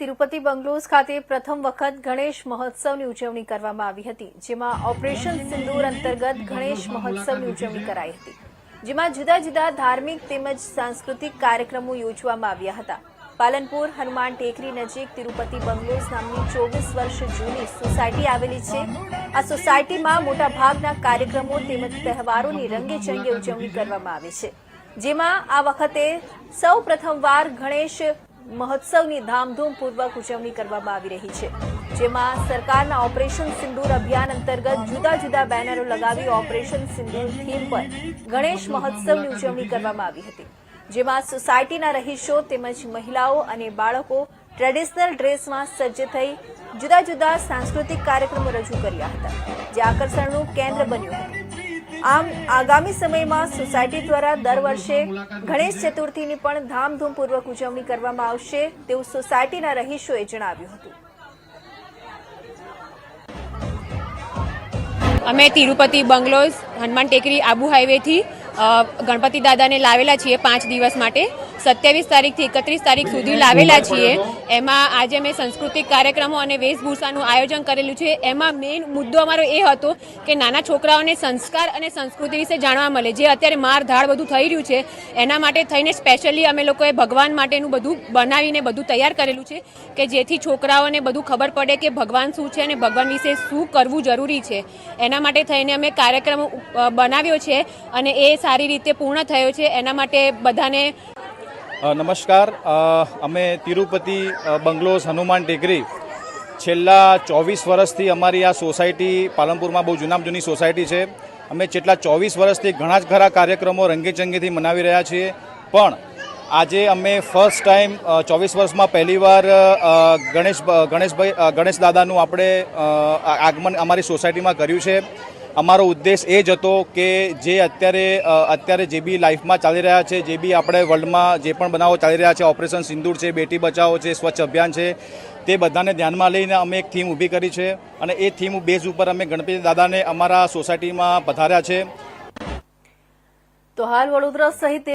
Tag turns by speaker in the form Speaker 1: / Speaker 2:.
Speaker 1: Tirupati bungalows ખાતે પ્રથમ વખત ગણેશ મહોત્સવની ઉજવણી કરવામાં આવી હતી, જેમાં ઓપરેશન સિંદૂર અંતર્ગત ગણેશ મહોત્સવની ઉજવણી કરાઈ હતી, જેમાં જુદા જુદા ધાર્મિક તેમજ સાંસ્કૃતિક કાર્યક્રમો યોજવામાં આવ્યા હતા. પાલનપુર, હનુમાન ટેકરી નજીક તિરુપતિ બંગલોઝ નામની ચોવીસ વર્ષ જૂની સોસાયટી આવેલી છે. આ સોસાયટીમાં મોટાભાગના કાર્યક્રમો તેમજ તહેવારોની રંગેચંગે ઉજવણી કરવામાં આવે છે, જેમાં આ વખતે સૌ પ્રથમવાર ગણેશ મહોત્સવની ધામધૂમપૂર્વક ઉજવણી કરવામાં આવી રહી છે, જેમાં સરકારના ઓપરેશન સિંદૂર અભિયાન અંતર્ગત જુદા જુદા બેનરો લગાવી ઓપરેશન સિંદૂર થીમ પર ગણેશ મહોત્સવની ઉજવણી કરવામાં આવી હતી, જેમાં સોસાયટીના રહીશો તેમજ મહિલાઓ અને બાળકો ટ્રેડિશનલ ડ્રેસમાં સજ્જ થઈ જુદા જુદા સાંસ્કૃતિક કાર્યક્રમો રજૂ કર્યા હતા, જે આકર્ષણનું કેન્દ્ર બન્યું હતું. આમ આગામી સમયમાં સોસાયટી દ્વારા દર વર્ષે ગણેશ ચતુર્થીની પણ ધામધૂમપૂર્વક ઉજવણી કરવામાં આવશે તેવું સોસાયટીના રહીશોએ જણાવ્યું હતું.
Speaker 2: અમે તિરુપતિ બંગલોઝ હનુમાન ટેકરી આબુ હાઈવેથી ગણપતિ દાદાને લાવેલા છીએ પાંચ દિવસ માટે. સત્યાવીસ તારીખથી એકત્રીસ તારીખ સુધી લાવેલા છીએ. એમાં આજે મેં સાંસ્કૃતિક કાર્યક્રમો અને વેશભૂષાનું આયોજન કરેલું છે. એમાં મેઇન મુદ્દો અમારો એ હતો કે નાના છોકરાઓને સંસ્કાર અને સંસ્કૃતિ વિશે જાણવા મળે. જે અત્યારે માર ધાડ બધું થઈ રહ્યું છે, એના માટે થઈને સ્પેશિયલી અમે લોકોએ ભગવાન માટેનું બધું બનાવીને બધું તૈયાર કરેલું છે કે જેથી છોકરાઓને બધું ખબર પડે કે ભગવાન શું છે અને ભગવાન વિશે શું કરવું જરૂરી છે. એના માટે થઈને અમે કાર્યક્રમ બનાવ્યો છે અને એ સારી રીતે પૂર્ણ થયો છે. એના માટે બધાને
Speaker 3: નમસ્કાર. અમે તિરુપતિ બંગલોઝ હનુમાન ટેકરી છેલ્લા ચોવીસ વર્ષથી અમારી આ સોસાયટી પાલનપુરમાં બહુ જૂનામ જૂની સોસાયટી છે. અમે છેલ્લા ચોવીસ વર્ષથી ઘણા જ ખરા કાર્યક્રમો રંગેચંગેથી મનાવી રહ્યા છીએ. પણ આજે અમે ફર્સ્ટ ટાઈમ ચોવીસ વર્ષમાં પહેલીવાર ગણેશ ગણેશભાઈ ગણેશ દાદાનું આપણે આગમન અમારી સોસાયટીમાં કર્યું છે. અમારો ઉદ્દેશ એ જ હતો કે જે અત્યારે અત્યારે જે બી લાઈફમાં ચાલી રહ્યા છે, જે બી આપણે વર્લ્ડમાં જે પણ બનાવો ચાલી રહ્યા છે, ઓપરેશન સિંદૂર છે, બેટી બચાવો છે, સ્વચ્છ અભિયાન છે, તે બધાને ધ્યાનમાં લઈને અમે એક થીમ ઊભી કરી છે અને એ થીમ બેઝ ઉપર અમે ગણપતિ દાદાને અમારા સોસાયટીમાં પધાર્યા છે.
Speaker 1: તો હાલ વડોદરા સહિત